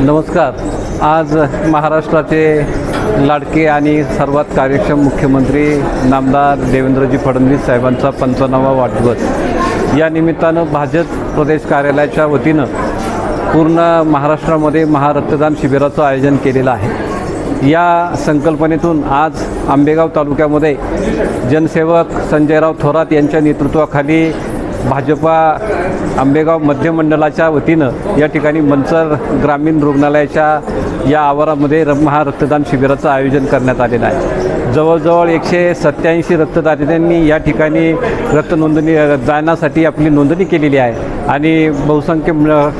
नमस्कार. आज महाराष्ट्राचे लाडके आणि सर्वात कार्यक्षम मुख्यमंत्री नामदार देवेंद्रजी फडणवीस साहेबांचा पंचावन्नावा वाढदिवस. या निमित्तानं भाजप प्रदेश कार्यालयाच्या वतीनं पूर्ण महाराष्ट्रामध्ये महारक्तदान शिबिराचं आयोजन केलेलं आहे. या संकल्पनेतून आज आंबेगाव तालुक्यामध्ये जनसेवक संजयराव थोरात यांच्या नेतृत्वाखाली भाजपा आंबेगाव मध्य मंडळाच्या वतीनं या ठिकाणी मंचर ग्रामीण रुग्णालयाच्या या आवारामध्ये र महारक्तदान शिबिराचं आयोजन करण्यात आलेलं आहे. जवळजवळ एकशे सत्याऐंशी रक्तदात्यांनी या ठिकाणी रक्त नोंदणी दानासाठी आपली नोंदणी केलेली आहे आणि बहुसंख्य म-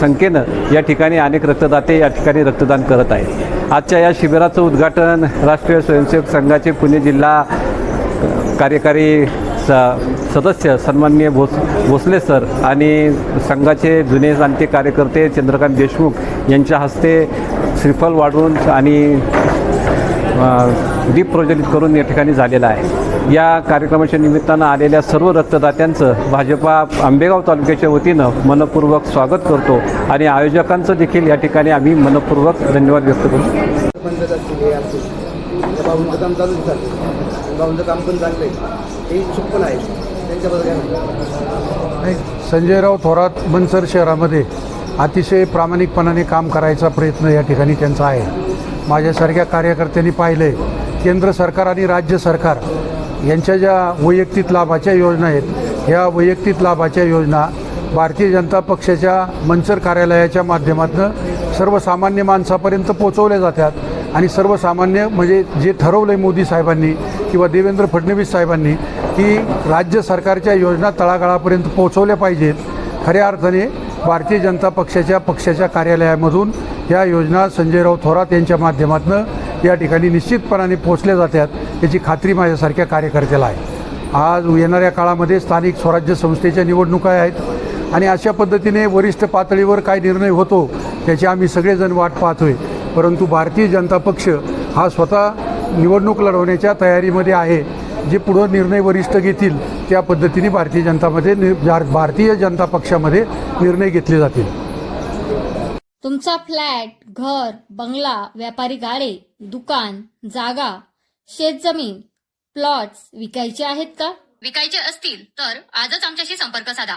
संख्येनं या ठिकाणी अनेक रक्तदाते या ठिकाणी रक्तदान करत आहेत. आजच्या या शिबिराचं उद्घाटन राष्ट्रीय स्वयंसेवक संघाचे पुणे जिल्हा कार्यकारी सदस्य सन्माननीय भोस भोसले सर आणि संघाचे जुने जाणते कार्यकर्ते चंद्रकांत देशमुख यांच्या हस्ते श्रीफल वाढवून आणि दीप प्रज्वलित करून या ठिकाणी झालेला आहे. या कार्यक्रमाच्या निमित्तानं आलेल्या सर्व रक्तदात्यांचं भाजपा आंबेगाव तालुक्याच्या वतीनं मनपूर्वक स्वागत करतो आणि आयोजकांचं देखील या ठिकाणी आम्ही मनपूर्वक धन्यवाद व्यक्त करू बंद काम चालूच झालं भाऊंचं काम पण चांगलं आहे. ते इच्छुक पण आहे त्यांच्याबद्दल काय संजयराव थोरात मनसर शहरामध्ये अतिशय प्रामाणिकपणाने काम करायचा प्रयत्न या ठिकाणी त्यांचा आहे. माझ्यासारख्या कार्यकर्त्यांनी पाहिले केंद्र सरकार आणि राज्य सरकार यांच्या ज्या वैयक्तिक लाभाच्या योजना आहेत ह्या वैयक्तिक लाभाच्या योजना भारतीय जनता पक्षाच्या मनसर कार्यालयाच्या माध्यमातून सर्वसामान्य माणसापर्यंत पोचवल्या जातात. आणि सर्वसामान्य म्हणजे जे ठरवलं आहे मोदी साहेबांनी किंवा देवेंद्र फडणवीस साहेबांनी की राज्य सरकारच्या योजना तळागाळापर्यंत पोहोचवल्या पाहिजेत. खऱ्या अर्थाने भारतीय जनता पक्षाच्या पक्षाच्या कार्यालयामधून या योजना संजयराव थोरात यांच्या माध्यमातून या ठिकाणी निश्चितपणाने पोचल्या जातात याची खात्री माझ्यासारख्या कार्यकर्त्याला आहे. आज येणाऱ्या काळामध्ये स्थानिक स्वराज्य संस्थेच्या निवडणुका आहेत आणि अशा पद्धतीने वरिष्ठ पातळीवर काय निर्णय होतो त्याची आम्ही सगळेजण वाट पाहतोय. परंतु भारतीय जनता पक्ष हा स्वतः निवडणूक लढवण्याच्या तयारीमध्ये आहे. जे पुढं निर्णय वरिष्ठ घेतील त्या पद्धतीने भारतीय जनतामध्ये भारतीय जनता पक्षामध्ये निर्णय घेतले जातील. तुमचा फ्लॅट घर बंगला व्यापारी गाडे दुकान जागा शेतजमीन प्लॉट्स विकायचे आहेत का? विकायचे असतील तर आजच आमच्याशी संपर्क साधा.